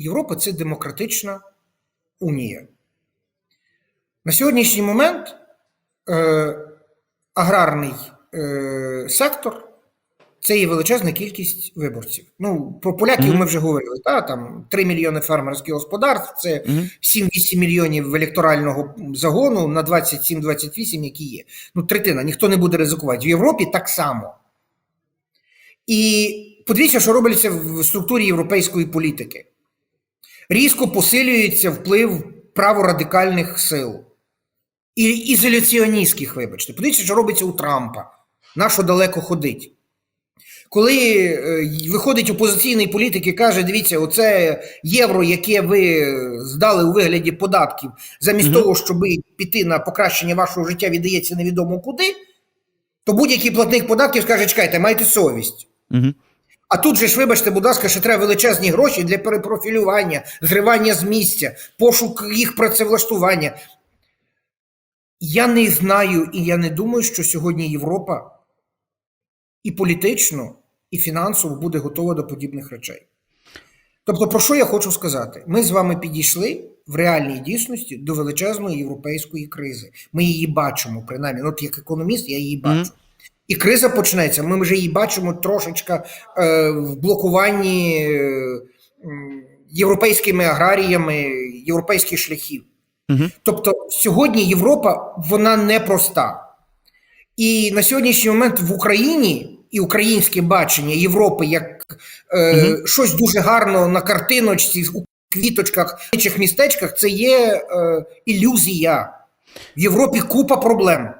Європа це демократична унія. На сьогоднішній момент е, аграрний е, сектор це є величезна кількість виборців. Ну, про поляків Мгм. ми вже говорили. Та, там 3 мільйони фермерських господарств, це Мгм. 7-8 мільйонів електорального загону на 27-28, які є. Ну, третина, ніхто не буде ризикувати. В Європі так само. І подивіться, що робиться в структурі європейської політики. Різко посилюється вплив праворадикальних сил і ізоляціоністських, вибачте. Подивіться, що робиться у Трампа. Нащо далеко ходить. Коли е, виходить опозиційний політик і каже: дивіться, оце євро, яке ви здали у вигляді податків, замість Мгм. того, щоб піти на покращення вашого життя, віддається невідомо куди, то будь-який платник податків скаже: чекайте, майте совість. Мгм. А тут же ж, вибачте, будь ласка, ще треба величезні гроші для перепрофілювання, зривання з місця, пошук їх працевлаштування. Я не знаю і я не думаю, що сьогодні Європа і політично, і фінансово буде готова до подібних речей. Тобто, про що я хочу сказати? Ми з вами підійшли в реальній дійсності до величезної європейської кризи. Ми її бачимо, принаймні, от як економіст, я її бачу. Мгм. І криза почнеться. Ми вже її бачимо трошечка е, в блокуванні е, європейськими аграріями європейських шляхів. Мгм. Тобто сьогодні Європа вона непроста. І на сьогоднішній момент в Україні і українське бачення Європи як е, Мгм. щось дуже гарно на картиночці, у квіточках, в інших містечках це є е, ілюзія. В Європі купа проблем.